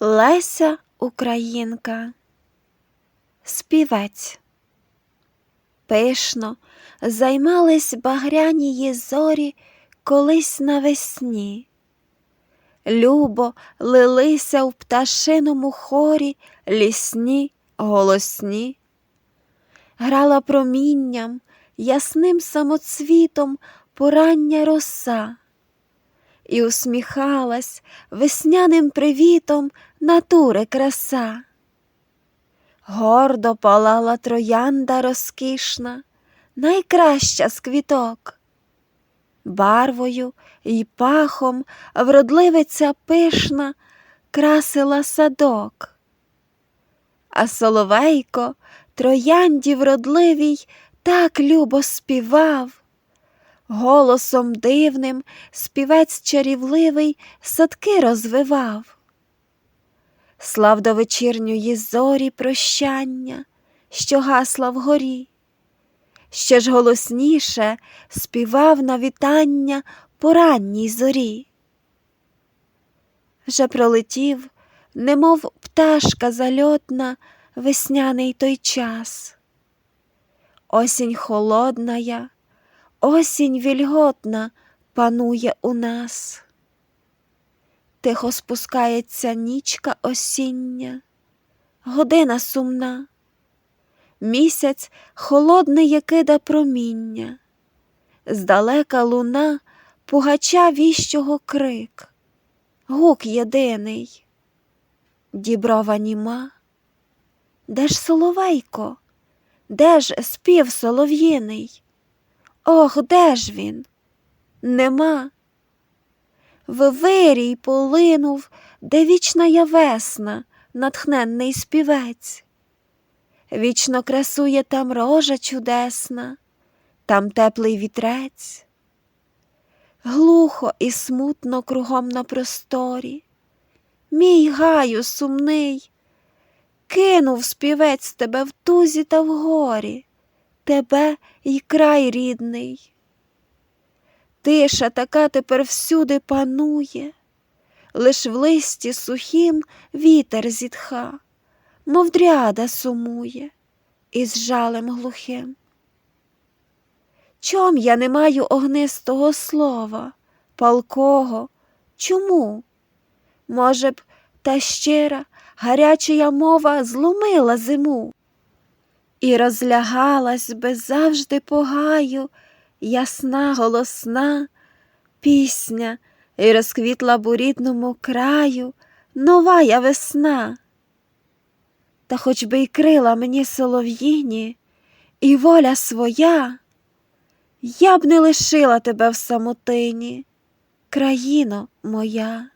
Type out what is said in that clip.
Леся Українка, співець. Пишно займались багряні зорі колись навесні. Любо лилися в пташиному хорі лісні, голосні. Грала промінням, ясним самоцвітом порання роса і усміхалась весняним привітом натури краса. Гордо палала троянда розкішна, найкраща з квіток. Барвою й пахом вродливиця пишна красила садок. А соловейко троянді вродливій так любо співав. Голосом дивним співець чарівливий садки розвивав. Слав до вечірньої зорі прощання, що гасла вгорі, ще ж голосніше співав на вітання по ранній зорі. Вже пролетів, немов пташка зальотна, весняний той час. Осінь холодная, Осінь вільготна панує у нас. Тихо спускається нічка осіння, година сумна, місяць холодний кида проміння, здалека луна пугача віщого крик, гук єдиний, діброва німа. Де ж соловейко, де ж спів солов'їний? Ох, де ж він? Нема. Вивирій полинув, де вічна я весна, натхненний співець. Вічно красує там рожа чудесна, там теплий вітрець. Глухо і смутно кругом на просторі. Мій гаю сумний, кинув співець тебе в тузі та в горі тебе й край рідний. Тиша така тепер всюди панує, лиш в листі сухім вітер зітха, мов дряда сумує із жалем глухим. Чом я не маю огнистого слова, палкого? Чому? Може б, та щира, гарячая мова зломила зиму? І розлягалась би завжди по гаю, ясна голосна пісня, І розквітла б у рідному краю нова я весна. Та хоч би й крила мені солов'їні, і воля своя, я б не лишила тебе в самотині, країно моя.